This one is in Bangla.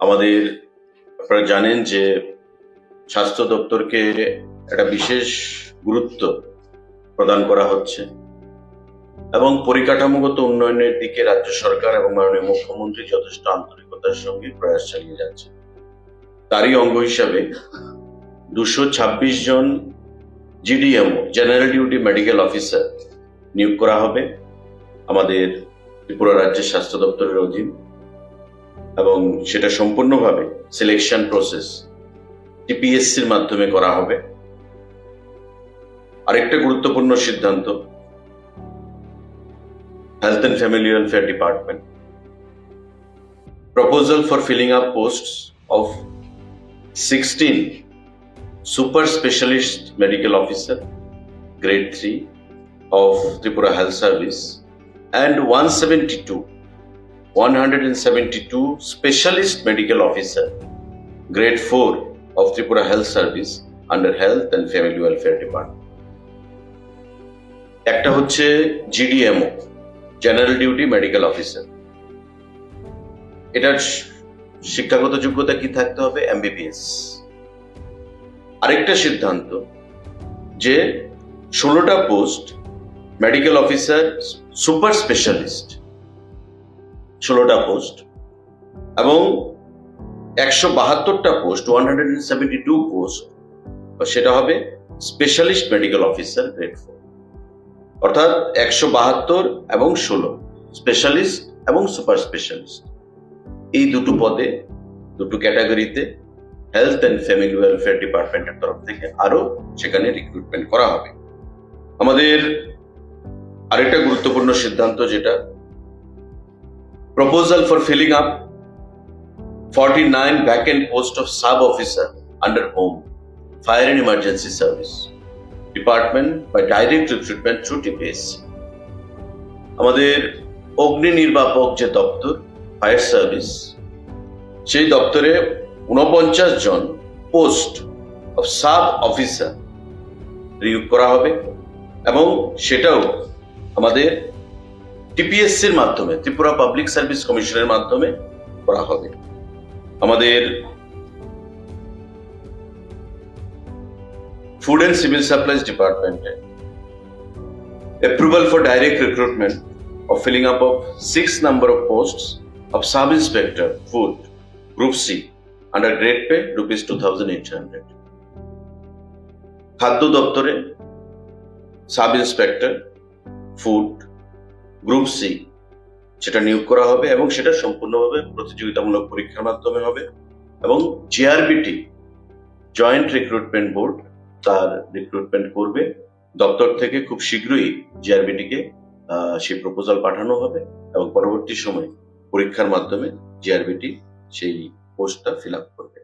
আমাদের আপনারা জানেন যে স্বাস্থ্য দপ্তরকে একটা বিশেষ গুরুত্ব প্রদান করা হচ্ছে এবং পরিকাঠামোগত উন্নয়নের দিকে রাজ্য সরকার এবং মাননীয় মুখ্যমন্ত্রী যথেষ্ট আন্তরিকতার সঙ্গে প্রয়াস চালিয়ে যাচ্ছে। তারই অঙ্গ হিসাবে দুশো ছাব্বিশ জন GDMO general duty medical officer নিয়োগ করা হবে। আমাদের ত্রিপুরা রাজ্যের স্বাস্থ্য দপ্তরের অধীন। এবং সেটা সম্পূর্ণভাবে সিলেকশন প্রসেস টিপিএসসির মাধ্যমে করা হবে। আরেকটা গুরুত্বপূর্ণ সিদ্ধান্ত health and family welfare department proposal for filling up post of sixteen super specialist medical officer grade three of Tripura health service and one seventy two 172 specialist medical officer grade 4 of Tripura Health Service under Health and Family Welfare Department একটা হচ্ছে GDMO general duty medical officer এটার শিক্ষাগত যোগ্যতা কি থাকতে হবে এমবিবিএস আরেকটা সিদ্ধান্ত যে ষোলোটা post medical officer super specialist ষোলোটা পোস্ট এবং একশো বাহাত্তরটা post one hundred seventy two post সেটা হবে specialist medical officer grade four অর্থাৎ একশো বাহাত্তর এবং ষোলো স্পেশালিস্ট এবং সুপার স্পেশালিস্ট এই দুটো পদে, দুটো ক্যাটাগরিতে হেলথ অ্যান্ড ফ্যামিলি ওয়েলফেয়ার ডিপার্টমেন্টের তরফ থেকে আরও সেখানে রিক্রুটমেন্ট করা হবে। আমাদের আরেকটা গুরুত্বপূর্ণ সিদ্ধান্ত যেটা for filling up forty nine vacant post of sub officer under home fire and emergency service department by direct recruitment through TPSC আমাদের অগ্নি নির্বাপক যে দপ্তর ফায়ার সার্ভিস সেই দপ্তরে উনপঞ্চাশ জন পোস্ট অফ সাব অফিসার নিয়োগ করা হবে এবং সেটাও আমাদের টিপিএসসির মাধ্যমে, ত্রিপুরা পাবলিক সার্ভিস কমিশনের মাধ্যমে করা হবে। আমাদের ফুড অ্যান্ড সিভিল সাপ্লাইজ ডিপার্টমেন্টে approval for direct recruitment of filling up of six number of post of sub inspector food group C under grade pay rupees two খাদ্য দপ্তরে sub inspector food group C. সেটা নিয়োগ করা হবে এবং সেটা সম্পূর্ণভাবে প্রতিযোগিতামূলক পরীক্ষার মাধ্যমে হবে এবং জিআরবিটি জয়েন্ট রিক্রুটমেন্ট বোর্ড তার রিক্রুটমেন্ট করবে। দপ্তর থেকে খুব শীঘ্রই জিআরবিটিকে সেই প্রপোজাল পাঠানো হবে এবং পরবর্তী সময়ে পরীক্ষার মাধ্যমে জিআরবিটি সেই পোস্টটা ফিল আপ করবে।